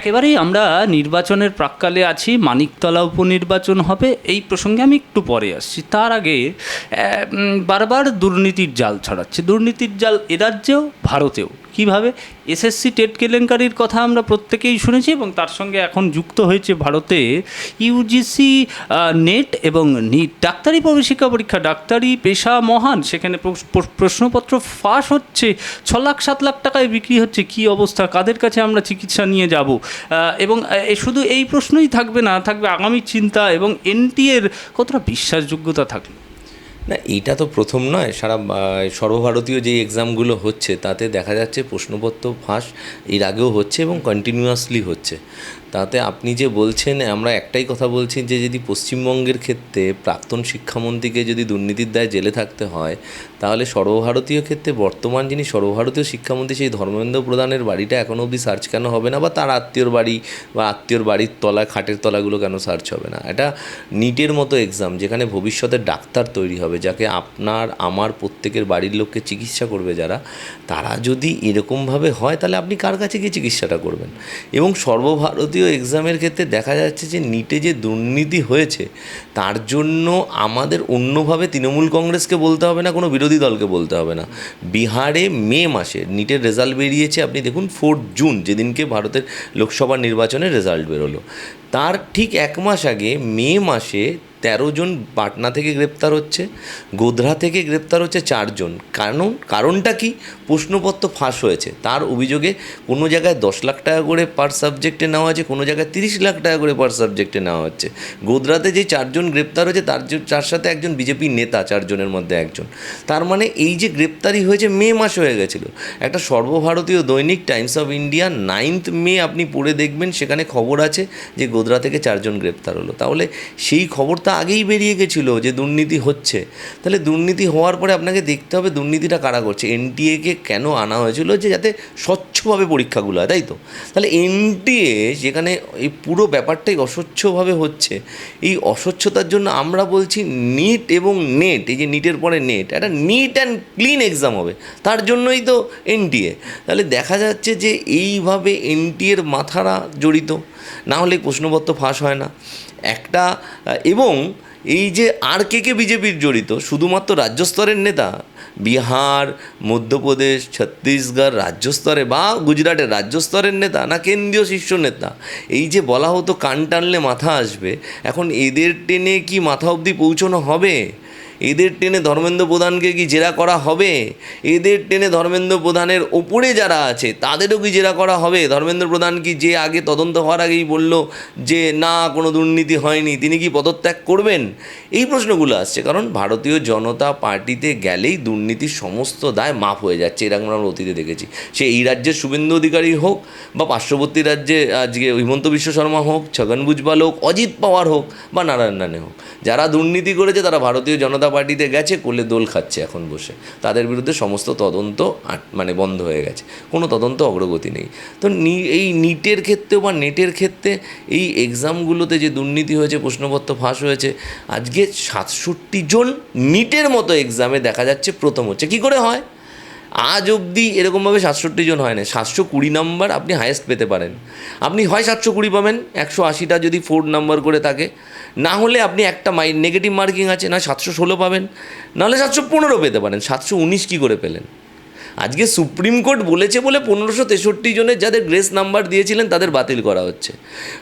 একেবারেই আমরা নির্বাচনের প্রাককালে আছি, মানিকতলা উপনির্বাচন হবে, এই প্রসঙ্গে আমি একটু পরে আসছি। তার আগে বারবার দুর্নীতির জাল ছড়াচ্ছে। দুর্নীতির জাল এ রাজ্যেও, ভারতেও। কীভাবে? এসএসসি টেট কেলেঙ্কারির কথা আমরা প্রত্যেকেই শুনেছি এবং তার সঙ্গে এখন যুক্ত হয়েছে ভারতে ইউজিসি নেট এবং নিট ডাক্তারি প্রবেশিকা পরীক্ষা। ডাক্তারি পেশা মহান। সেখানে প্রশ্নপত্র ফাঁস হচ্ছে। ছ লাখ, সাত লাখ টাকায় বিক্রি হচ্ছে। কি অবস্থা? কাদের কাছে আমরা চিকিৎসা নিয়ে যাব? এবং শুধু এই প্রশ্নই থাকবে না, থাকবে আগামী চিন্তা এবং এনটিএর কতটা বিশ্বাসযোগ্যতা থাকবে না এটা তো প্রথম নয়। সারা সর্বভারতীয় যে এক্সামগুলো হচ্ছে, তাতে দেখা যাচ্ছে প্রশ্নপত্র ফাঁস এর আগেও হচ্ছে এবং কন্টিনিউয়াসলি হচ্ছে। তাতে আপনি যে বলছেন, আমরা একটাই কথা বলছি যে, যদি পশ্চিমবঙ্গের ক্ষেত্রে প্রাক্তন শিক্ষামন্ত্রীকে যদি দুর্নীতির দায় জেলে থাকতে হয় তাহলে সর্বভারতীয় ক্ষেত্রে বর্তমান যিনি সর্বভারতীয় শিক্ষামন্ত্রী, সেই ধর্মেন্দ্র প্রধানের বাড়িটা এখনও অবধি সার্চ কেন হবে না? বা তার আত্মীয়র বাড়ি বা আত্মীয়র বাড়ির তলা, খাটের তলাগুলো কেন সার্চ হবে না? এটা নিটের মতো এক্সাম যেখানে ভবিষ্যতে ডাক্তার তৈরি হবে, যাকে আপনার, আমার প্রত্যেকের বাড়ির লোককে চিকিৎসা করবে যারা, তারা যদি এরকমভাবে হয়, তাহলে আপনি কার কাছে গিয়ে চিকিৎসাটা করবেন? এবং সর্বভারতীয় এক্সামের ক্ষেত্রে দেখা যাচ্ছে যে নিটে যে দুর্নীতি হয়েছে, তার জন্য আমাদের অন্যভাবে তৃণমূল কংগ্রেসকে বলতে হবে না, কোনো বিরোধী দলকে বলতে হবে না। বিহারে মে মাসে নিটের রেজাল্ট বেরিয়েছে। আপনি দেখুন ফোর্থ জুন যেদিনকে ভারতের লোকসভা নির্বাচনের রেজাল্ট বেরোলো। তার ঠিক এক মাস আগে মে মাসে তেরো জন পাটনা থেকে গ্রেপ্তার হচ্ছে, গোধরা থেকে গ্রেপ্তার হচ্ছে চারজন। কারণ, কারণটা কি? প্রশ্নপত্র ফাঁস হয়েছে। তার অভিযোগে কোনো জায়গায় দশ লাখ টাকা করে পার সাবজেক্টে নেওয়া হচ্ছে কোনো জায়গায় তিরিশ লাখ টাকা করে পার সাবজেক্টে নেওয়া হচ্ছে গোধরাতে যে চারজন গ্রেপ্তার হয়েছে, তার তার সাথে একজন বিজেপি নেতা, চারজনের মধ্যে একজন। তার মানে এই যে গ্রেপ্তারি হয়েছে, মে মাস হয়ে গেছিল। একটা সর্বভারতীয় দৈনিক Times of India, ninth May আপনি পড়ে দেখবেন, সেখানে খবর আছে যে গোধরা থেকে চারজন গ্রেপ্তার হলো। তাহলে সেই খবরটা আগেই বেরিয়ে গেছিল যে দুর্নীতি হচ্ছে। তাহলে দুর্নীতি হওয়ার পরে আপনাকে দেখতে হবে দুর্নীতিটা কারা করছে। এনটিএকে কেন আনা হয়েছিল যে যাতে স্বচ্ছভাবে পরীক্ষাগুলো হয়, তাই তো? তাহলে এনটিএ যেখানে এই পুরো ব্যাপারটাই অস্বচ্ছভাবে হচ্ছে, এই অস্বচ্ছতার জন্য আমরা বলছি নিট এবং নেট এই যে নিটের পরে নেট একটা নিট অ্যান্ড ক্লিন এক্সাম হবে। তার জন্যই তো এনটিএ তাহলে দেখা যাচ্ছে যে এইভাবে এনটিএর মাথারা জড়িত। না হলে প্রশ্নপত্র ফাঁস হয় না। একটা, এবং এই যে আর কে কে বিজেপির জড়িত, শুধুমাত্র রাজ্য স্তরের নেতা, বিহার, মধ্যপ্রদেশ, ছত্তিশগড় রাজ্য স্তরে বা গুজরাটের রাজ্য স্তরের নেতা না কেন্দ্রীয় শীর্ষ নেতা, এই যে বলা হতো কান টানলে মাথা আসবে, এখন এদের টেনে কি মাথা অবধি পৌঁছানো হবে? এদের টেনে ধর্মেন্দ্র প্রধানকে কি জেরা করা হবে? এদের টেনে ধর্মেন্দ্র প্রধানের ওপরে যারা আছে, তাদেরও কি জেরা করা হবে? ধর্মেন্দ্র প্রধান কি যে আগে তদন্ত হওয়ার আগেই বলল যে, না, কোনো দুর্নীতি হয়নি, তিনি কি পদত্যাগ করবেন? এই প্রশ্নগুলো আসছে, কারণ ভারতীয় জনতা পার্টিতে গেলেই দুর্নীতির সমস্ত দায় মাফ হয়ে যাচ্ছে, এরকম আমরা অতীতে দেখেছি। সে এই রাজ্যের শুভেন্দু অধিকারী হোক বা পার্শ্ববর্তী রাজ্যে আজকে হিমন্ত বিশ্ব শর্মা হোক, ছগন ভুজবাল হোক, অজিত পাওয়ার হোক বা নারায়ণ রানে হোক, যারা দুর্নীতি করেছে তারা ভারতীয় জনতা পার্টিতে গেছে, কোলে দোল খাচ্ছে এখন বসে। তাদের বিরুদ্ধে সমস্ত তদন্ত মানে বন্ধ হয়ে গেছে। কোনো তদন্ত অগ্রগতি নেই। তো এই নিটের ক্ষেত্রে বা নেটের ক্ষেত্রে এই এক্সামগুলোতে যে দুর্নীতি হয়েছে, প্রশ্নপত্র ফাঁস হয়েছে, আজকে সাতষট্টি জন নিটের মতো এক্সামে দেখা যাচ্ছে প্রথম হচ্ছে। কি করে হয়? আজ অবধি এরকমভাবে সাতষট্টি জন হয় না সাতশো কুড়ি নাম্বার আপনি হায়েস্ট পেতে পারেন। আপনি হয় সাতশো কুড়ি পাবেন, একশো আশিটা যদি ফোর নাম্বার করে থাকে। না হলে আপনি একটা মাই নেগেটিভ মার্কিং আছে, না সাতশো ষোলো পাবেন নাহলে সাতশো পনেরো পেতে পারেন, সাতশো উনিশ কী করে পেলেন? আজকে সুপ্রিম কোর্ট বলেছে বলে পনেরোশো তেষট্টি জনের যাদের গ্রেস নাম্বার দিয়েছিলেন তাদের বাতিল করা হচ্ছে।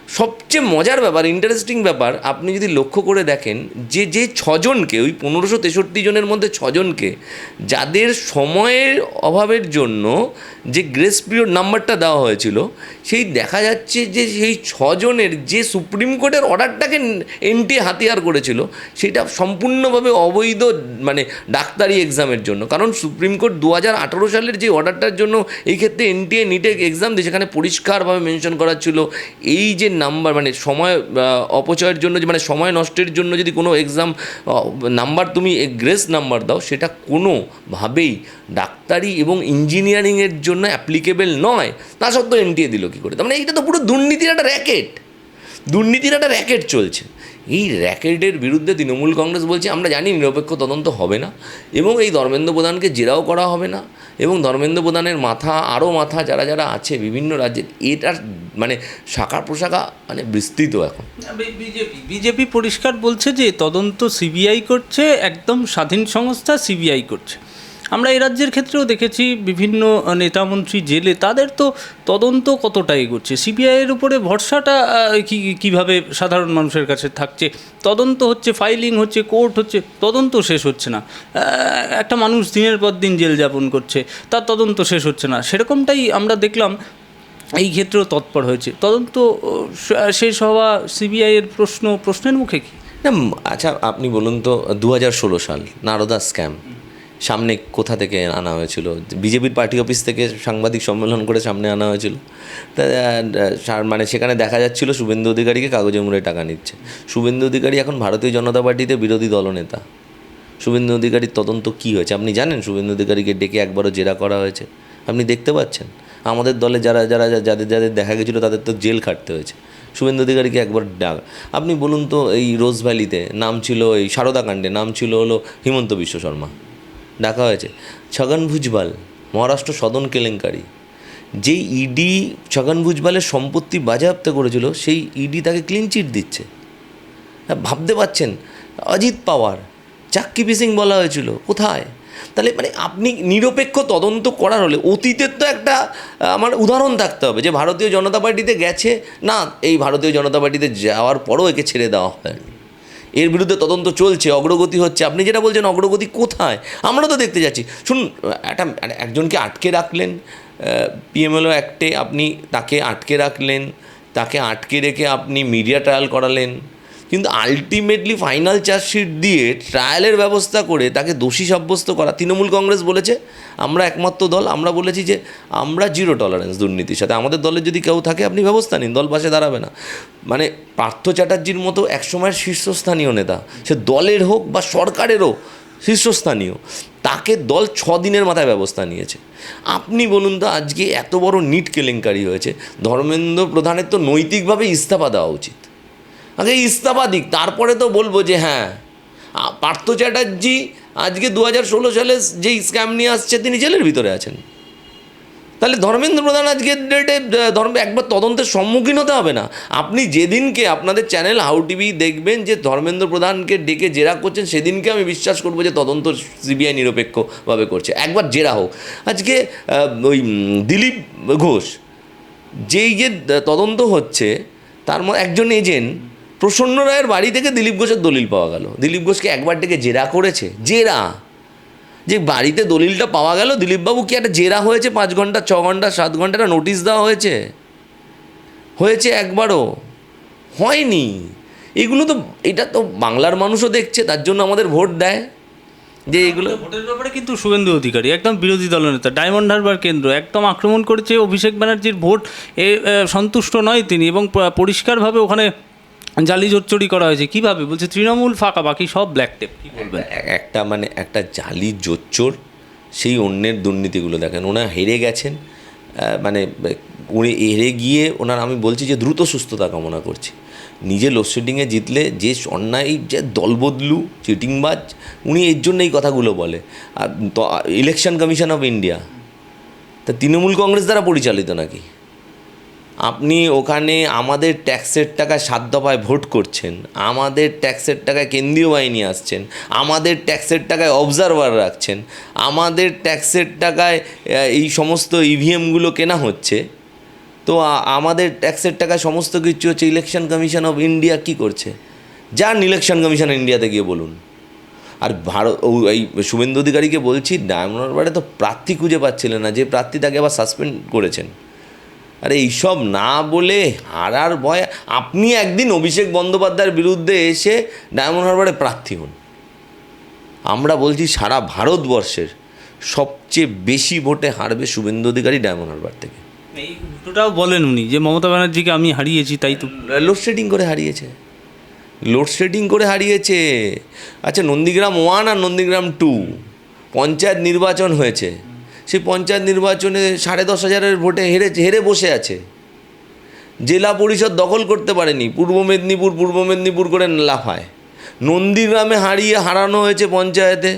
সবচেয়ে মজার ব্যাপার ইন্টারেস্টিং ব্যাপার, আপনি যদি লক্ষ্য করে দেখেন, যে যে ছজনকে, ওই পনেরোশো তেষট্টি জনের মধ্যে ছজনকে, যাদের সময়ের অভাবের জন্য যে গ্রেস পিরিয়ড নাম্বারটা দেওয়া হয়েছিল, সেই দেখা যাচ্ছে যে সেই ছজনের যে সুপ্রিম কোর্টের অর্ডারটাকে এনটি হাতিয়ার করেছিল, সেটা সম্পূর্ণভাবে অবৈধ মানে ডাক্তারি এক্সামের জন্য। কারণ সুপ্রিম কোর্ট দু হাজার আঠারো আঠারো সালের যে অর্ডারটার জন্য এই ক্ষেত্রে এনটিএ নিটে এক্সাম দিয়ে সেখানে পরিষ্কারভাবে মেনশন করা ছিল। এই যে নাম্বার মানে সময় অপচয়ের জন্য যে মানে সময় নষ্টের জন্য যদি কোনো এক্সাম নাম্বার তুমি গ্রেস নাম্বার দাও, সেটা কোনোভাবেই ডাক্তারি এবং ইঞ্জিনিয়ারিংয়ের জন্য অ্যাপ্লিকেবেল নয়। তা সত্ত্বেও এনটিএ দিল কী করে? তার মানে এইটা তো পুরো দুর্নীতির একটা র্যাকেট দুর্নীতির একটা র্যাকেট চলছে। এই র্যাকেটের বিরুদ্ধে তৃণমূল কংগ্রেস বলছে, আমরা জানি নিরপেক্ষ তদন্ত হবে না এবং এই ধর্মেন্দ্র প্রধানকে জেরাও করা হবে না এবং ধর্মেন্দ্র প্রধানের মাথা, আরও মাথা যারা যারা আছে বিভিন্ন রাজ্যের, এটার মানে শাখা প্রশাখা মানে বিস্তৃত এখন। বিজেপি বিজেপি পরিষ্কার বলছে যে তদন্ত সিবিআই করছে, একদম স্বাধীন সংস্থা সিবিআই করছে। আমরা এই রাজ্যের ক্ষেত্রেও দেখেছি বিভিন্ন নেতামন্ত্রী জেলে তাদের তো তদন্ত কতটা এগোচ্ছে? সিবিআইয়ের উপরে ভরসাটা কি, কীভাবে সাধারণ মানুষের কাছে থাকছে? তদন্ত হচ্ছে ফাইলিং হচ্ছে কোর্ট হচ্ছে, তদন্ত শেষ হচ্ছে না। একটা মানুষ দিনের পর দিন জেল যাপন করছে, তার তদন্ত শেষ হচ্ছে না। সেরকমটাই আমরা দেখলাম, এই ক্ষেত্রেও তৎপর হয়েছে। তদন্ত শেষ হওয়া সিবিআইয়ের প্রশ্ন, প্রশ্নের মুখে কি? আচ্ছা আপনি বলুন তো দু হাজার ষোলো সাল, নারদা স্ক্যাম সামনে কোথা থেকে আনা হয়েছিল? বিজেপির পার্টি অফিস থেকে সাংবাদিক সম্মেলন করে সামনে আনা হয়েছিল। মানে সেখানে দেখা যাচ্ছিল শুভেন্দু অধিকারীকে কাগজে মুড়ে টাকা নিচ্ছে। শুভেন্দু অধিকারী এখন ভারতীয় জনতা পার্টিতে বিরোধী দলনেতা। শুভেন্দু অধিকারীর তদন্ত কী হয়েছে? আপনি জানেন শুভেন্দু অধিকারীকে ডেকে একবারও জেরা করা হয়েছে? আপনি দেখতে পাচ্ছেন? আমাদের দলে যারা যারা, যাদের যাদের দেখা গেছিল তাদের তো জেল খাটতে হয়েছে। শুভেন্দু অধিকারীকে একবার ডাক। আপনি বলুন তো এই রোজ ভ্যালিতে নাম ছিল এই সারদা কাণ্ডে, নাম ছিল হলো হিমন্ত বিশ্ব শর্মা। ডাকা হয়েছে। ছগন ভুজবাল মহারাষ্ট্র সদন কেলেঙ্কারি। যেই ইডি ছগন ভুজবালের সম্পত্তি বাজেয়াপ্ত করেছিল সেই ইডি তাকে ক্লিন চিট দিচ্ছে। হ্যাঁ, ভাবতে পাচ্ছেন অজিত পাওয়ার চাক্কি পিসিং বলা হয়েছিল কোথায়? তাহলে মানে আপনি নিরপেক্ষ তদন্ত করার হলে অতীতের তো একটা আমার উদাহরণ থাকতে হবে যে ভারতীয় জনতা পার্টিতে গেছে না এই ভারতীয় জনতা পার্টিতে যাওয়ার পরও একে ছেড়ে দেওয়া হয়নি এর বিরুদ্ধে তদন্ত চলছে, অগ্রগতি হচ্ছে। আপনি যেটা বলছেন, অগ্রগতি কোথায়? আমরা তো দেখতে যাচ্ছি। শুনুন, একটা একজনকে আটকে রাখলেন পিএমএলও অ্যাক্টে আপনি তাকে আটকে রাখলেন, তাকে আটকে রেখে আপনি মিডিয়া ট্রায়াল করালেন। কিন্তু আলটিমেটলি ফাইনাল চার্জশিট দিয়ে ট্রায়ালের ব্যবস্থা করে তাকে দোষী সাব্যস্ত করা, তৃণমূল কংগ্রেস বলেছে, আমরা একমাত্র দল, আমরা বলেছি যে আমরা জিরো টলারেন্স দুর্নীতির সাথে। আমাদের দলের যদি কেউ থাকে, আপনি ব্যবস্থা নিন, দল পাশে দাঁড়াবে না। মানে পার্থ চ্যাটার্জির মতো একসময়ের শীর্ষস্থানীয় নেতা, সে দলের হোক বা সরকারেরও শীর্ষস্থানীয়, তাকে দল ছ দিনের মাথায় ব্যবস্থা নিয়েছে। আপনি বলুন তো, আজকে এত বড় নিট কেলেঙ্কারি হয়েছে। ধর্মেন্দ্র প্রধানের তো নৈতিকভাবে ইস্তফা দেওয়া উচিত। আগে ইস্তফা দিক তারপরে তো বলব যে হ্যাঁ। পার্থ চ্যাটার্জি আজকে দু হাজার ষোলো সালে যেই স্ক্যাম নিয়ে আসছে, তিনি জেলের ভিতরে আছেন। তাহলে ধর্মেন্দ্র প্রধান আজকে ডেটে ধর্ম, একবার তদন্তের সম্মুখীন হতে হবে না। আপনি যেদিনকে আপনাদের চ্যানেল হাউ টিভি দেখবেন যে ধর্মেন্দ্র প্রধানকে ডেকে জেরা করছেন, সেদিনকে আমি বিশ্বাস করব যে তদন্ত সিবিআই নিরপেক্ষভাবে করছে। একবার জেরা হোক। আজকে ওই দিলীপ ঘোষ, যেই যে তদন্ত হচ্ছে, তার মধ্যে একজন এজেন্ট প্রসন্ন রায়ের বাড়ি থেকে দিলীপ ঘোষের দলিল পাওয়া গেল। দিলীপ ঘোষকে একবার ডেকে জেরা করেছে। জেরা? যে বাড়িতে দলিলটা পাওয়া গেল দিলীপবাবু কি একটা জেরা হয়েছে পাঁচ ঘণ্টা ছ ঘণ্টা সাত ঘণ্টা একটা নোটিশ দেওয়া হয়েছে? হয়েছে একবারও। হয়নি। এগুলো তো এটা তো বাংলার মানুষও দেখছে তার জন্য আমাদের ভোট দেয়। যে এগুলো ভোটের ব্যাপারে কিন্তু শুভেন্দু অধিকারী একদম বিরোধী দলনেতা ডায়মন্ড হারবার কেন্দ্র একদম আক্রমণ করেছে অভিষেক ব্যানার্জির ভোট। এ এ, সন্তুষ্ট নয় তিনি এবং পরিষ্কারভাবে ওখানে জালি জোচ্চুরি করা হয়েছে, কীভাবে? বলছে, তৃণমূল ফাঁকা, বাকি সব ব্ল্যাক টেপ কি বলবেন? একটা মানে একটা জালি জোচ্চোর সেই অন্যের দুর্নীতিগুলো দেখেন, ওনারা হেরে গেছেন মানে উনি হেরে গিয়ে ওনার, আমি বলছি যে দ্রুত সুস্থতা কামনা করছি। নিজে লোডশেডিংয়ে জিতলে যে অন্যায়, যে দলবদলু চিটিংবাজ, উনি এর জন্য এই কথাগুলো বলে। আর ইলেকশন কমিশন অফ ইন্ডিয়া, তা তৃণমূল কংগ্রেস দ্বারা পরিচালিত নাকি? আপনি ওখানে আমাদের ট্যাক্সের টাকায় সাত দফায় ভোট করছেন, আমাদের ট্যাক্সের টাকায় কেন্দ্রীয় বাহিনী আসছেন, আমাদের ট্যাক্সের টাকায় অবজারভার রাখছেন, আমাদের ট্যাক্সের টাকায় এই সমস্ত ইভিএমগুলো কেনা হচ্ছে। তো আমাদের ট্যাক্সের টাকায় সমস্ত কিছু হচ্ছে ইলেকশন কমিশন অফ ইন্ডিয়া কি করছে? যান ইলেকশন কমিশন ইন্ডিয়াতে গিয়ে বলুন। আর ভারত এই শুভেন্দু অধিকারীকে বলছি, ডায়মন্ড হারবারে তো প্রার্থী খুঁজে পাচ্ছিলেন না, যে প্রার্থী তাকে আবার সাসপেন্ড করেছেন। আরে এইসব না বলে হারার ভয় আপনি একদিন অভিষেক বন্দ্যোপাধ্যায়ের বিরুদ্ধে এসে ডায়মন্ড হারবারে প্রার্থী হন। আমরা বলছি সারা ভারতবর্ষের সবচেয়ে বেশি ভোটে হারবে শুভেন্দু অধিকারী ডায়মন্ড হারবার থেকে। এই উল্টোটাও বলেন উনি যে মমতা ব্যানার্জিকে আমি হারিয়েছি তাই তো। লোডশেডিং করে হারিয়েছে। লোডশেডিং করে হারিয়েছে। আচ্ছা নন্দীগ্রাম ওয়ান আর নন্দীগ্রাম টু পঞ্চায়েত নির্বাচন হয়েছে। সেই পঞ্চায়েত নির্বাচনে সাড়ে দশ হাজারের ভোটে হেরে হেরে বসে আছে। জেলা পরিষদ দখল করতে পারেনি। পূর্ব মেদিনীপুর পূর্ব মেদিনীপুর করে লাফায়। নন্দীগ্রামে হারিয়ে হারানো হয়েছে পঞ্চায়েতে।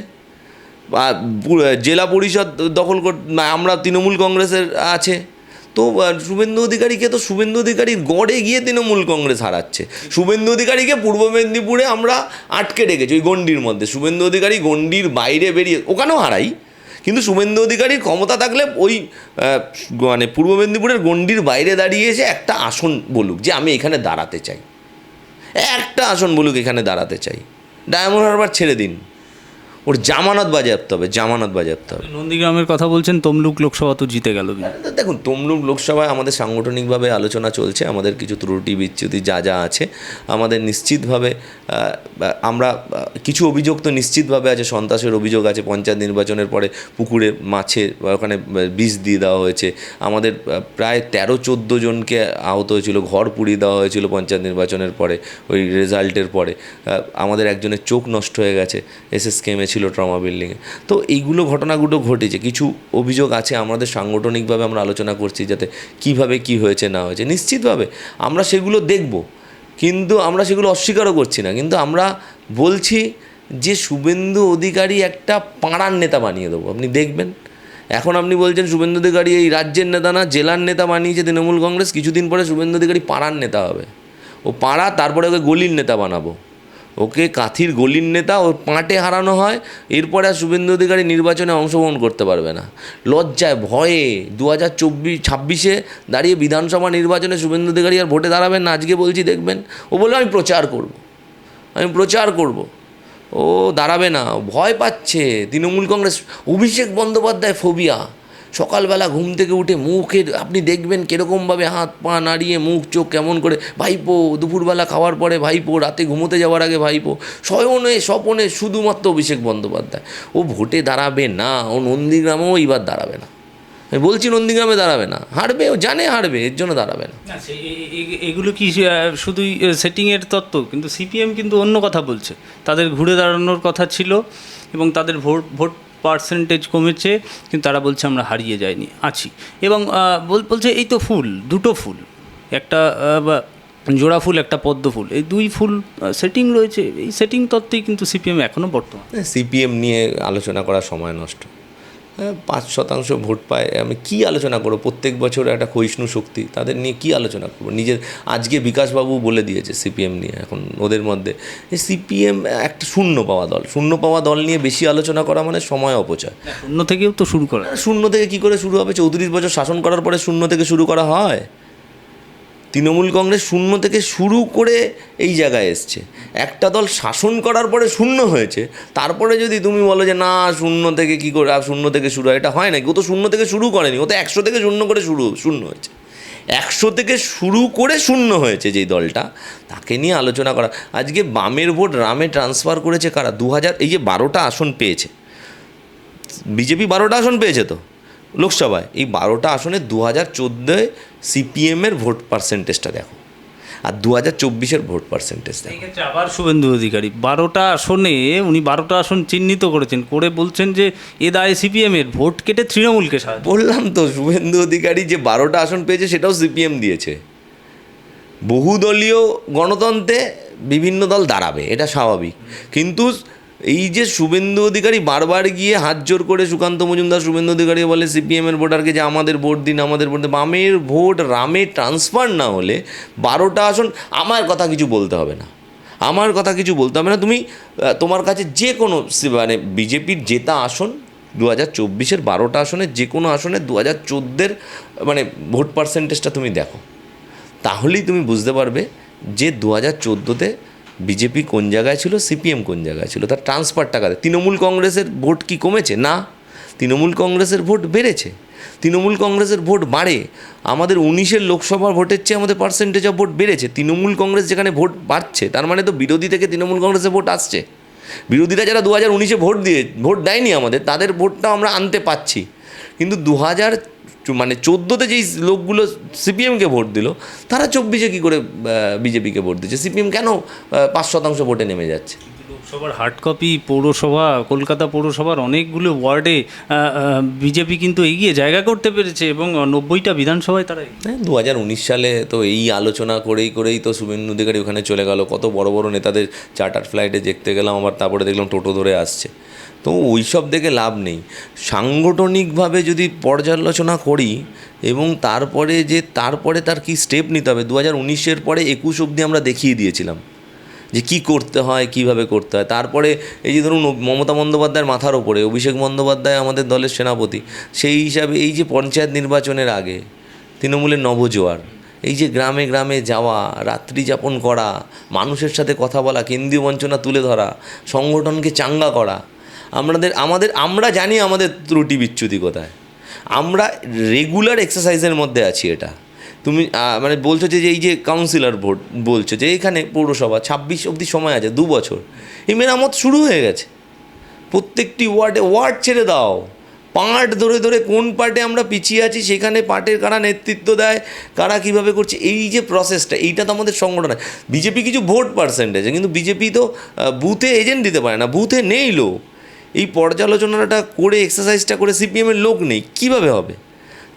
জেলা পরিষদ দখল কর আমরা তৃণমূল কংগ্রেসের আছে। তো শুভেন্দু অধিকারীকে তো শুভেন্দু অধিকারীর গড়ে গিয়ে তৃণমূল কংগ্রেস হারাচ্ছে। শুভেন্দু অধিকারীকে পূর্ব মেদিনীপুরে আমরা আটকে রেখেছি, ওই গণ্ডির মধ্যে। শুভেন্দু অধিকারী গণ্ডির বাইরে বেরিয়ে, ওখানেও হারাই। কিন্তু শুভেন্দু অধিকারীর ক্ষমতা থাকলে ওই মানে পূর্ব মেদিনীপুরের গণ্ডির বাইরে দাঁড়িয়েছে একটা আসন বলুক যে আমি এখানে দাঁড়াতে চাই। একটা আসন বলুক এখানে দাঁড়াতে চাই। ডায়মন্ড হারবার ছেড়ে দিন। ওর জামানত বাজেয়াপ্ত হবে জামানত বাজেয়াপ্ত হবে। নন্দীগ্রামের কথা বলছেন তমলুক লোকসভা তো জিতে গেল দেখুন তমলুক লোকসভায় আমাদের সাংগঠনিকভাবে আলোচনা চলছে আমাদের কিছু ত্রুটি বিচ্যুতি যা যা আছে আমাদের নিশ্চিতভাবে আমরা কিছু অভিযোগ তো নিশ্চিতভাবে আছে সন্ত্রাসের অভিযোগ আছে পঞ্চায়েত নির্বাচনের পরে পুকুরে মাছে বা ওখানে বিষ দিয়ে দেওয়া হয়েছে। আমাদের প্রায় তেরো চোদ্দ জনকে আহত হয়েছিল ঘর পুড়িয়ে দেওয়া হয়েছিল পঞ্চায়েত নির্বাচনের পরে ওই রেজাল্টের পরে। আমাদের একজনের চোখ নষ্ট হয়ে গেছে এসএসকেমে ছিল ট্রমা বিল্ডিংয়ে তো এইগুলো ঘটনাগুলো ঘটেছে, কিছু অভিযোগ আছে আমাদের সাংগঠনিকভাবে আমরা আলোচনা করছি যাতে কীভাবে কি হয়েছে, না হয়েছে। নিশ্চিতভাবে আমরা সেগুলো দেখব, কিন্তু আমরা সেগুলো অস্বীকারও করছি না। কিন্তু আমরা বলছি যে শুভেন্দু অধিকারী একটা পাড়ার নেতা বানিয়ে দেবো। আপনি দেখবেন, এখন আপনি বলছেন শুভেন্দু অধিকারী এই রাজ্যের নেতা না, জেলার নেতা বানিয়েছে তৃণমূল কংগ্রেস, কিছুদিন পরে শুভেন্দু অধিকারী পাড়ার নেতা হবে। ও পাড়া, তারপরে ওকে গলির নেতা বানাবো। ওকে কাথির গলির নেতা ওর পাঁটে হারানো হয়, এরপরে আর শুভেন্দু অধিকারী নির্বাচনে অংশগ্রহণ করতে পারবে না। লজ্জায়, ভয়ে দু হাজার চব্বিশ, ছাব্বিশে দাঁড়িয়ে বিধানসভা নির্বাচনে শুভেন্দু অধিকারী আর ভোটে দাঁড়াবেন না, আজকে বলছি দেখবেন, ও বলল, আমি প্রচার করব, আমি প্রচার করব। ও দাঁড়াবে না ভয় পাচ্ছে, তৃণমূল কংগ্রেস, অভিষেক বন্দ্যোপাধ্যায় ফোবিয়া। সকালবেলা ঘুম থেকে উঠে মুখের, আপনি দেখবেন কীরকমভাবে হাত পা নাড়িয়ে মুখ, চোখ কেমন করে, ভাইপো, দুপুরবেলা খাওয়ার পরে ভাইপো, রাতে ঘুমোতে যাওয়ার আগে ভাইপো শয়নে স্বপনে শুধুমাত্র অভিষেক বন্দ্যোপাধ্যায়। ও ভোটে দাঁড়াবে না, ও নন্দীগ্রামেও এইবার দাঁড়াবে না। আমি বলছি নন্দীগ্রামে দাঁড়াবে না, হারবে, ও জানে হারবে, এর জন্য দাঁড়াবে না। এগুলো কি শুধুই সেটিংয়ের তত্ত্ব, কিন্তু সিপিএম কিন্তু অন্য কথা বলছে। তাদের ঘুরে দাঁড়ানোর কথা ছিল, এবং তাদের ভোট ভোট পার্সেন্টেজ কমেছে, কিন্তু তারা বলছে আমরা হারিয়ে যাইনি, আছি। এবং বল- বলছে এই তো ফুল, দুটো ফুল, একটা জোড়া ফুল, একটা পদ্ম ফুল, এই দুই ফুল সেটিং রয়েছে, এই সেটিং তত্ত্বেই কিন্তু সিপিএম এখনও বর্তমান। সিপিএম নিয়ে আলোচনা করা সময় নষ্ট। পাঁচ শতাংশ ভোট পায়। আমি কি আলোচনা করব? প্রত্যেক বছর একটা ক্ষয়িষ্ণু শক্তি তাদের নিয়ে কি আলোচনা করব? নিজের আজকে বিকাশবাবু বলে দিয়েছে সিপিএম নিয়ে এখন ওদের মধ্যে। সিপিএম একটা শূন্য পাওয়া দল। শূন্য পাওয়া দল নিয়ে বেশি আলোচনা করা মানে সময় অপচয়। শূন্য থেকেও তো শুরু করা। শূন্য থেকে কি করে শুরু হবে? চৌত্রিশ বছর শাসন করার পরে শূন্য থেকে শুরু করা হয়? তৃণমূল কংগ্রেস শূন্য থেকে শুরু করে এই জায়গায় এসছে। একটা দল শাসন করার পরে শূন্য হয়েছে, তারপরে যদি তুমি বলো যে না, শূন্য থেকে কি করে শূন্য থেকে শুরু হয়, এটা হয় নাকি? ও তো শূন্য থেকে শুরু করেনি, ও তো একশো থেকে শূন্য করে শুরু, শূন্য হয়েছে। একশো থেকে শুরু করে শূন্য হয়েছে যেই দলটা, তাকে নিয়ে আলোচনা করা। আজকে বামের ভোট রামে ট্রান্সফার করেছে কারা? দু হাজার, এই যে বারোটা আসন পেয়েছে। বিজেপি বারোটা আসন পেয়েছে তো? লোকসভায়। এই বারোটা আসনে দু হাজার চোদ্দোয় সিপিএমের ভোট পার্সেন্টেজটা দেখো। আর দু হাজার চব্বিশের ভোট পার্সেন্টেজ দেখো। আবার শুভেন্দু অধিকারী বারোটা আসনে উনি বারোটা আসন চিহ্নিত করেছেন করে বলছেন যে এ দায় সিপিএমের ভোট কেটে তৃণমূলকে সাহায্য। বললাম তো শুভেন্দু অধিকারী যে বারোটা আসন পেয়েছে সেটাও সিপিএম দিয়েছে। বহুদলীয় গণতন্ত্রে বিভিন্ন দল দাঁড়াবে এটা স্বাভাবিক। কিন্তু এই যে শুভেন্দু অধিকারী বারবার গিয়ে হাত জোর করে সুকান্ত মজুমদার শুভেন্দু অধিকারী বলে সিপিএমের ভোটারকে যে আমাদের ভোট দিন, আমাদের ভোট দিন, বামের ভোট রামে ট্রান্সফার না হলে বারোটা আসন, আমার কথা কিছু বলতে হবে না। আমার কথা কিছু বলতে হবে না। তুমি তোমার কাছে যে কোনো মানে বিজেপির জেতা আসন দু হাজার চব্বিশের বারোটা আসনে যে কোনো আসনে দু হাজার চোদ্দের মানে ভোট পার্সেন্টেজটা তুমি দেখো। তাহলেই তুমি বুঝতে পারবে যে দু হাজার চোদ্দোতে বিজেপি কোন জায়গায় ছিল? সিপিএম কোন জায়গায় ছিল? তার ট্রান্সফার টাকাতে তৃণমূল কংগ্রেসের ভোট কি কমেছে? না। তৃণমূল কংগ্রেসের ভোট বেড়েছে। তৃণমূল কংগ্রেসের ভোট বাড়ে। আমাদের উনিশের লোকসভা ভোটের চেয়ে আমাদের পার্সেন্টেজ অফ ভোট বেড়েছে। তৃণমূল কংগ্রেস যেখানে ভোট বাড়ছে, তার মানে তো বিরোধী থেকে তৃণমূল কংগ্রেসের ভোট আসছে। বিরোধীরা যারা দু হাজার উনিশে ভোট দিয়ে, ভোট দেয়নি আমাদের, তাদের ভোটটা আমরা আনতে পাচ্ছি কিন্তু দু হাজার মানে চোদ্দোতে যেই লোকগুলো সিপিএমকে ভোট দিল, তারা চব্বিশে কী করে বিজেপিকে ভোট দিচ্ছে? সিপিএম কেন পাঁচ শতাংশ ভোটে নেমে যাচ্ছে? সবার হার্ড কপি পৌরসভা, কলকাতা পৌরসভার অনেকগুলো ওয়ার্ডে বিজেপি কিন্তু এগিয়ে জায়গা করতে পেরেছে এবং নব্বইটা বিধানসভায় তারা হ্যাঁ দু হাজার উনিশ সালে তো এই আলোচনা করেই করেই তো শুভেন্দু অধিকারী ওখানে চলে গেল। কত বড় বড় নেতাদের চার্টার ফ্লাইটে দেখতে গেলাম, আবার তারপরে দেখলাম টোটো ধরে আসছে। তো ওই সব দেখে লাভ নেই। সাংগঠনিকভাবে যদি পর্যালোচনা করি এবং তারপরে যে, তারপরে তার কি স্টেপ নিতে হবে? দু হাজার উনিশের পরে একুশ অবধি আমরা দেখিয়ে দিয়েছিলাম। যে কি করতে হয়, কীভাবে করতে হয়। তারপরে এই যে ধরুন, মমতা বন্দ্যোপাধ্যায়ের মাথার ওপরে অভিষেক বন্দ্যোপাধ্যায় আমাদের দলের সেনাপতি, সেই হিসাবে এই যে পঞ্চায়েত নির্বাচনের আগে তৃণমূলের নবজোয়ার, এই যে গ্রামে গ্রামে যাওয়া, রাত্রি যাপন করা, মানুষের সাথে কথা বলা, কেন্দ্রীয় বঞ্চনা তুলে ধরা, সংগঠনকে চাঙ্গা করা, আমাদের আমাদের, আমরা জানি আমাদের ত্রুটি বিচ্যুতি কোথায়। আমরা রেগুলার এক্সারসাইজের মধ্যে আছি এটা। তুমি মানে বলছো যে এই যে কাউন্সিলর ভোট বলছো যে, এখানে পৌরসভা ছাব্বিশ অবধি সময় আছে, দু বছর। এই মেরামত শুরু হয়ে গেছে। প্রত্যেকটি ওয়ার্ডে, ওয়ার্ড ছেড়ে দাও। পার্ট ধরে ধরে কোন পার্টে আমরা পিছিয়ে আছি, সেখানে পার্টের কারা নেতৃত্ব দেয়, কারা কীভাবে করছে, এই যে প্রসেসটা এইটা তো আমাদের সংগঠন বিজেপি কিছু ভোট পার্সেন্টেজ কিন্তু বিজেপি তো বুথে এজেন্ট দিতে পারে না বুথে নেই লোক এই পর্যালোচনাটা করে এক্সারসাইজটা করে সিপিএমের লোক নেই, কীভাবে হবে?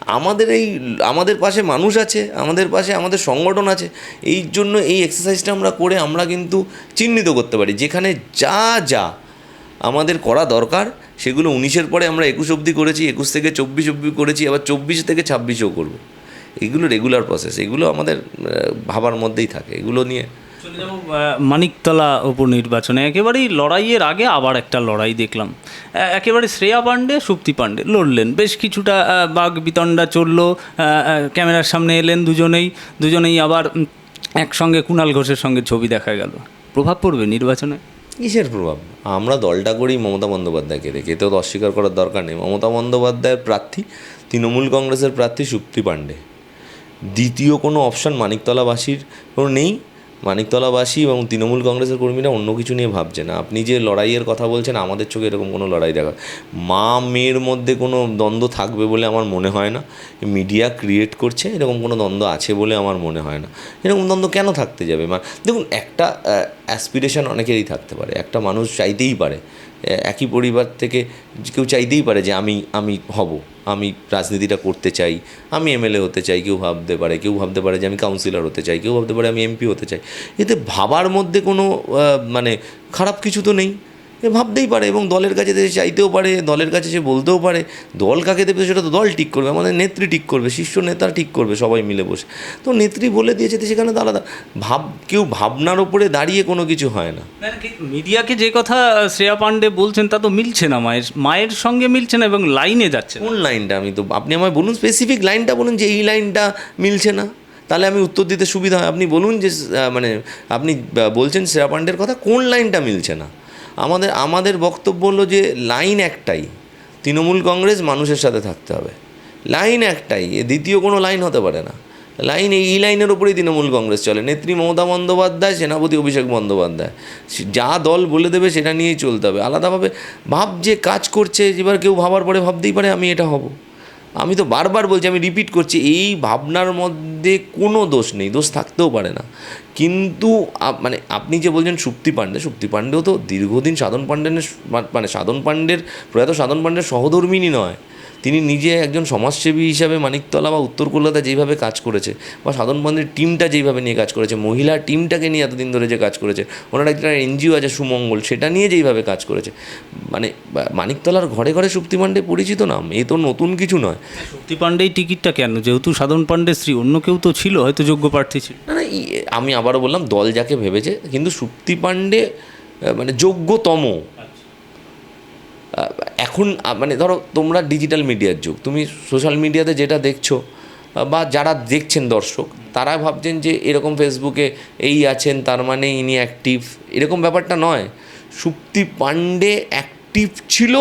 আমাদের এই, আমাদের পাশে মানুষ আছে, আমাদের পাশে আমাদের সংগঠন আছে, এই জন্য এই এক্সারসাইজটা আমরা করে আমরা কিন্তু চিহ্নিত করতে পারি। যেখানে যা যা আমাদের করা দরকার, সেগুলো উনিশের পরে আমরা একুশ অবধি করেছি, একুশ থেকে চব্বিশ অবধি করেছি, আবার চব্বিশ থেকে ছাব্বিশেও করব। এগুলো রেগুলার প্রসেস এগুলো আমাদের ভাবার মধ্যেই থাকে। এগুলো নিয়ে মানিকতলা উপনির্বাচনে। একেবারেই লড়াইয়ের আগে আবার একটা লড়াই দেখলাম। একেবারে শ্রেয়া পাণ্ডে, সুপ্তি পাণ্ডে লড়লেন। বেশ কিছুটা বাঘ বিতণ্ডা চলল ক্যামেরার সামনে এলেন দুজনেই। দুজনেই আবার একসঙ্গে কুণাল ঘোষের সঙ্গে ছবি দেখা গেল। প্রভাব পড়বে নির্বাচনে? কিসের প্রভাব? আমরা দলটা করি মমতা বন্দ্যোপাধ্যায়কে রেখে তো অস্বীকার করার দরকার নেই। মমতা বন্দ্যোপাধ্যায়ের প্রার্থী, তৃণমূল কংগ্রেসের প্রার্থী সুপ্তি পাণ্ডে। দ্বিতীয় কোনো অপশন মানিকতলাবাসীর কোনো নেই। মানিকতলাবাসী এবং তৃণমূল কংগ্রেসের কর্মীরা অন্য কিছু নিয়ে ভাবছে না। আপনি যে লড়াইয়ের কথা বলছেন, আমাদের চোখে এরকম কোনো লড়াই দেখা মা মেয়ের মধ্যে কোনো দ্বন্দ্ব থাকবে বলে আমার মনে হয় না। মিডিয়া ক্রিয়েট করছে, এরকম কোনো দ্বন্দ্ব আছে বলে আমার মনে হয় না। এরকম দ্বন্দ্ব কেন থাকতে যাবে? মা, দেখুন, একটা অ্যাসপিরেশন অনেকেরই থাকতে পারে। একটা মানুষ চাইতেই পারে একই পরিবার থেকে কেউ চাইতেই পারে যে আমি আমি হব, আমি রাজনীতিটা করতে চাই, আমি এমএলএ হতে চাই, কেউ ভাবতে পারে, কেউ ভাবতে পারে যে আমি কাউন্সিলর হতে চাই, কেউ ভাবতে পারে আমি এমপি হতে চাই। এতে ভাবার মধ্যে কোনো মানে খারাপ কিছু তো নেই। এ ভাবতেই পারে এবং দলের কাছে সে চাইতেও পারে দলের কাছে সে বলতেও পারে দল কাকে দেবে সেটা তো দল ঠিক করবে আমাদের নেত্রী ঠিক করবে শীর্ষ নেতা ঠিক করবে সবাই মিলে বসে। তো নেত্রী বলে দিয়েছে তো সেখানে তো আলাদা ভাব কেউ ভাবনার ওপরে দাঁড়িয়ে কোনো কিছু হয় না। মিডিয়াকে যে কথা শ্রেয়া পাণ্ডে বলছেন তা তো মিলছে না মায়ের মায়ের সঙ্গে মিলছে না এবং লাইনে যাচ্ছে কোন লাইনটা? আমি তো আপনি আমায় বলুন স্পেসিফিক লাইনটা বলুন যে এই লাইনটা মিলছে না। তাহলে আমি উত্তর দিতে সুবিধা হয়। আপনি বলুন যে মানে আপনি বলছেন শ্রেয়া পাণ্ডের কথা কোন লাইনটা মিলছে না? আমাদের আমাদের বক্তব্য হলো যে লাইন একটাই, তৃণমূল কংগ্রেস মানুষের সাথে থাকতে হবে। লাইন একটাই দ্বিতীয় কোনো লাইন হতে পারে না। লাইন এই লাইনের ওপরেই তৃণমূল কংগ্রেস চলে। নেত্রী মমতা বন্দ্যোপাধ্যায়, সেনাপতি অভিষেক বন্দ্যোপাধ্যায়। যা দল বলে দেবে সেটা নিয়েই চলতে হবে। আলাদাভাবে ভাব যে কাজ করছে, এবার কেউ ভাবার পরে ভাবতেই পারে আমি এটা হব। আমি তো বারবার বলছি, আমি রিপিট করছি, এই ভাবনার মধ্যে কোনো দোষ নেই, দোষ থাকতেও পারে না। কিন্তু মানে আপনি যে বলছেন সুপ্তি পাণ্ডে, সুপ্তি পাণ্ডেও তো দীর্ঘদিন সাধন পাণ্ডের মানে সাধন পাণ্ডের, প্রয়াত সাধন পাণ্ডের সহধর্মিনী নয়। তিনি নিজে একজন সমাজসেবী হিসাবে মানিকতলা বা উত্তর কলকাতা যেইভাবে কাজ করেছে বা সাধন পাণ্ডের টিমটা যেইভাবে নিয়ে কাজ করেছে মহিলা টিমটাকে নিয়ে এতদিন ধরে যে কাজ করেছে ওনার একটা এনজিও আছে সুমঙ্গল সেটা নিয়ে যেইভাবে কাজ করেছে মানে মানিকতলার ঘরে ঘরে সুপ্তি পাণ্ডে পরিচিত নাম এ তো নতুন কিছু নয়। শক্তি পাণ্ডেই টিকিটটা কেন? যেহেতু সাধন পাণ্ডে স্ত্রী অন্য কেউ তো ছিল হয়তো যোগ্য প্রার্থী ছিল। না না আমি আবারও বললাম দল যাকে ভেবেছে কিন্তু সুপ্তি পাণ্ডে মানে যোগ্যতম এখন মানে ধরো তোমরা ডিজিটাল মিডিয়ার যুগ, তুমি সোশ্যাল মিডিয়াতে যেটা দেখছ বা যারা দেখছেন দর্শক, তারা ভাবছেন যে এরকম ফেসবুকে এই আছেন, তার মানে ইনি অ্যাক্টিভ এরকম ব্যাপারটা নয়। সুপ্তি পাণ্ডে অ্যাক্টিভ ছিল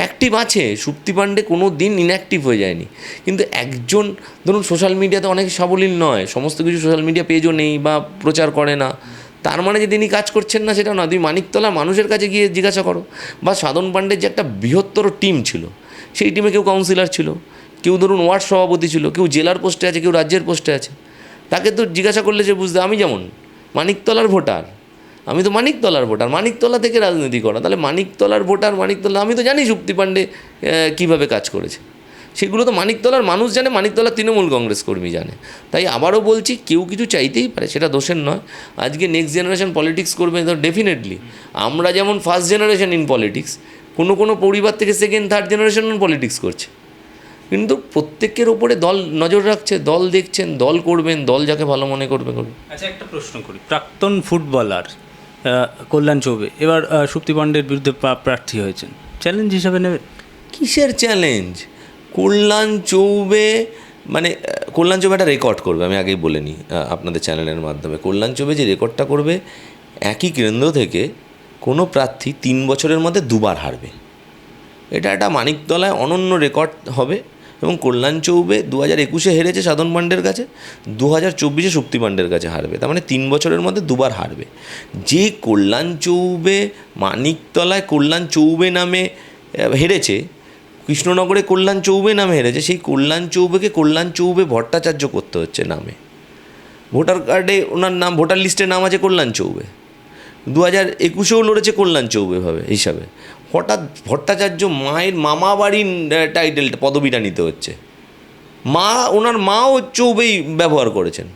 অ্যাক্টিভ আছে, সুপ্তি পাণ্ডে কোনো দিন ইনঅ্যাক্টিভ হয়ে যায়নি। কিন্তু একজন, ধরুন সোশ্যাল মিডিয়াতে অনেক সাবলীল নয়, সমস্ত কিছু সোশ্যাল মিডিয়া পেজও নেই বা প্রচার করে না। তার মানে যে তিনি কাজ করছেন না সেটা না তুমি মানিকতলা মানুষের কাছে গিয়ে জিজ্ঞাসা করো। বা সাধন পাণ্ডের যে একটা বৃহত্তর টিম ছিল, সেই টিমে কেউ কাউন্সিলর ছিল, কেউ ধরুন ওয়ার্ড সভাপতি ছিল, কেউ জেলার পোস্টে আছে, কেউ রাজ্যের পোস্টে আছে। তাকে তো জিজ্ঞাসা করলে যে বুঝতে, আমি যেমন, মানিকতলার ভোটার, আমি তো মানিকতলার ভোটার, মানিকতলা থেকে রাজনীতি করা। তাহলে মানিকতলার ভোটার, মানিকতলা, আমি তো জানি যুক্তি পাণ্ডে কীভাবে কাজ করেছে। সেগুলো তো মানিকতলার মানুষ জানে মানিকতলার তৃণমূল কংগ্রেস কর্মী জানে। তাই আবারও বলছি কেউ কিছু চাইতেই পারে সেটা দোষের নয়। আজকে নেক্সট জেনারেশন পলিটিক্স করবে তো ডেফিনেটলি আমরা যেমন ফার্স্ট জেনারেশন ইন পলিটিক্স কোনো কোনো পরিবার থেকে second third generation in politics করছে। কিন্তু প্রত্যেকের ওপরে দল নজর রাখছে দল দেখছেন দল করবেন দল যাকে ভালো মনে করবে করবে আচ্ছা একটা প্রশ্ন করি। প্রাক্তন ফুটবলার কল্যাণ চৌবে এবার সুপ্তি পাণ্ডের বিরুদ্ধে প্রার্থী হয়েছেন। চ্যালেঞ্জ হিসাবে নেবেন? কিসের চ্যালেঞ্জ কল্যাণ চৌবে মানে কল্যাণ চৌবে একটা রেকর্ড করবে, আমি আগেই বলে নিই আপনাদের চ্যানেলের মাধ্যমে। কল্যাণ চৌবে যে রেকর্ডটা করবে, একই কেন্দ্র থেকে কোনো প্রার্থী তিন বছরের মধ্যে দুবার হারবে। এটা একটা মানিকতলায় অনন্য রেকর্ড হবে এবং কল্যাণ চৌবে দু হাজার একুশে হেরেছে সাধন পাণ্ডের কাছে দু হাজার চব্বিশে শক্তি পাণ্ডের কাছে হারবে। তার মানে তিন বছরের মধ্যে দুবার হারবে। যে কল্যাণ চৌবে মানিকতলায় কল্যাণ চৌবে নামে হেরেছে কৃষ্ণনগরে কল্যাণ চৌবে নামে হেরেছে। সেই কল্যাণ চৌবেকে কল্যাণ চৌবে ভট্টাচার্য করতে হচ্ছে নামে। ভোটার কার্ডে ওনার নাম, ভোটার লিস্টে নাম আছে কল্যাণ চৌবে। দু হাজার একুশেও লড়েছে কল্যাণ চৌবে ভাবে, হিসাবে। হঠাৎ ভট্টাচার্য মায়ের মামা বাড়ির টাইটেল, পদবিটা নিতে হচ্ছে। মা, ওনার মাও চৌবেই ব্যবহার করেছেন।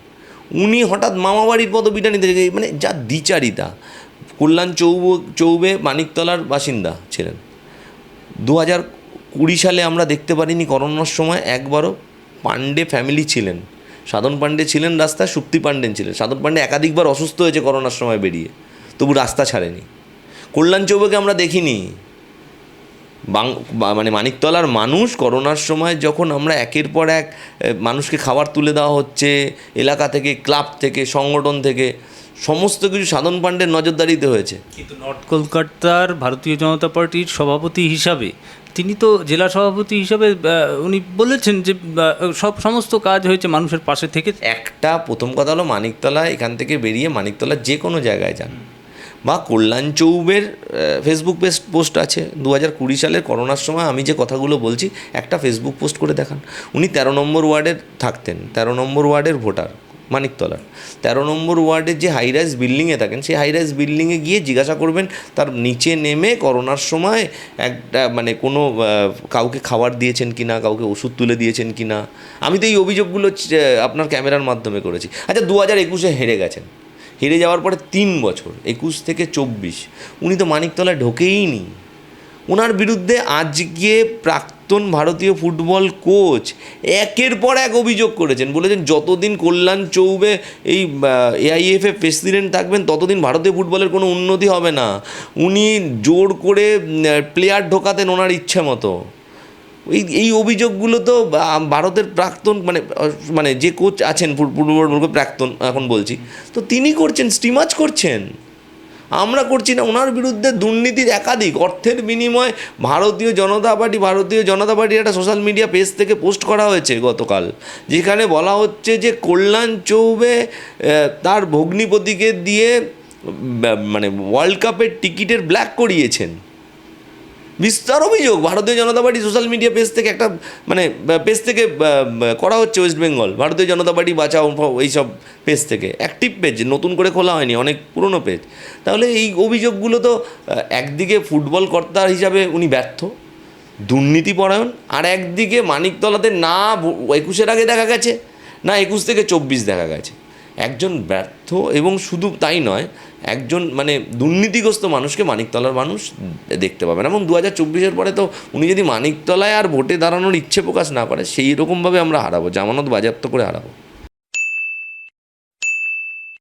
উনি হঠাৎ মামা বাড়ির পদবিটা নিতে মানে যা দ্বিচারিতা। কল্যাণ চৌব, চৌবে মানিকতলার বাসিন্দা ছিলেন। দু হাজার কুড়ি সালে আমরা দেখতে পারিনি করোনার সময়, একবারও পাণ্ডে ফ্যামিলি ছিলেন। সাধন পাণ্ডে ছিলেন রাস্তায়, সুপ্তি পাণ্ডেন ছিলেন। সাধন পাণ্ডে একাধিকবার অসুস্থ হয়েছে করোনার সময় বেরিয়ে। তবু রাস্তা ছাড়েনি। কল্যাণ চৌবেকে আমরা দেখিনি। মানে মানিকতলার মানুষ করোনার সময় যখন আমরা একের পর এক মানুষকে খাবার তুলে দেওয়া হচ্ছে, এলাকা থেকে, ক্লাব থেকে, সংগঠন থেকে, সমস্ত কিছু সাধন পাণ্ডের নজরদারিতে হয়েছে। কিন্তু নর্থ কলকাতার ভারতীয় জনতা পার্টির সভাপতি হিসাবে তিনি তো জেলা সভাপতি হিসাবে উনি বলেছেন যে সব সমস্ত কাজ হয়েছে মানুষের পাশে থেকে। একটা প্রথম কথা হলো মানিকতলা, এখান থেকে বেরিয়ে মানিকতলা যে কোনো জায়গায় যান। বা কল্যাণ চৌবের ফেসবুক পেজ পোস্ট আছে। দু হাজার কুড়ি সালের করোনার সময় আমি যে কথাগুলো বলছি, একটা ফেসবুক পোস্ট করে দেখান। উনি তেরো নম্বর ওয়ার্ডের থাকতেন, তেরো নম্বর ওয়ার্ডের ভোটার। মানিকতলার। তেরো নম্বর ওয়ার্ডের যে হাইরাইজ বিল্ডিংয়ে থাকেন, সেই হাইরাইজ বিল্ডিংয়ে গিয়ে জিজ্ঞাসা করবেন, তার নিচে নেমে করোনার সময় একটা মানে কোনো কাউকে খাবার দিয়েছেন কি না কাউকে ওষুধ তুলে দিয়েছেন কি না আমি তো এই অভিযোগগুলো আপনার ক্যামেরার মাধ্যমে করেছি। আচ্ছা দু হাজার একুশে হেরে গেছেন। হেরে যাওয়ার পরে তিন বছর, একুশ থেকে চব্বিশ, উনি তো মানিকতলায় ঢোকেই নি। ওনার বিরুদ্ধে আজকে প্রাক্তন ভারতীয় ফুটবল কোচ একের পর এক অভিযোগ করেছেন। বলেছেন, যতদিন কল্যাণ চৌবে এই এআইএফএ প্রেসিডেন্ট থাকবেন, ততদিন ভারতীয় ফুটবলের কোনো উন্নতি হবে না। উনি জোর করে প্লেয়ার ঢোকাতেন ওনার ইচ্ছে মতো। এই এই অভিযোগগুলো তো ভারতের প্রাক্তন মানে মানে যে কোচ আছেন, ফুট- ফুটবল প্রাক্তন, এখন বলছি, তো তিনি করছেন, স্টিমাচ করছেন। আমরা করছি না ওনার বিরুদ্ধে দুর্নীতির একাধিক অর্থের বিনিময়ে ভারতীয় জনতা পার্টি, ভারতীয় জনতা পার্টির একটা সোশ্যাল মিডিয়া পেজ থেকে পোস্ট করা হয়েছে গতকাল, যেখানে বলা হচ্ছে যে কল্যাণ চৌবে তার ভগ্নিপতিকে দিয়ে মানে ওয়ার্ল্ড কাপের টিকিটের ব্ল্যাক করিয়েছেন। বিস্তার অভিযোগ। Bharatiya Janata party social media page থেকে একটা মানে পেজ থেকে করা হচ্ছে ওয়েস্ট বেঙ্গল ভারতীয় জনতা পার্টি বাঁচাও এইসব পেজ থেকে। অ্যাক্টিভ পেজ নতুন করে খোলা হয়নি, অনেক পুরনো পেজ তাহলে এই অভিযোগগুলো তো একদিকে ফুটবল কর্তার হিসাবে উনি ব্যর্থ, দুর্নীতিপরায়ণ, আর একদিকে মানিকতলাতে না একুশের আগে দেখা গেছে, না একুশ থেকে চব্বিশ দেখা গেছে। একজন ব্যর্থ এবং শুধু তাই নয়, একজন মানে দুর্নীতিগ্রস্ত মানুষকে মানিকতলার মানুষ দেখতে পাবেন। এবং দু হাজার চব্বিশের পরে তো উনি যদি মানিকতলায় আর ভোটে দাঁড়ানোর ইচ্ছে প্রকাশ না করে, সেই রকমভাবে আমরা হারাবো, জামানত বাজেয়াপ্ত করে হারাবো।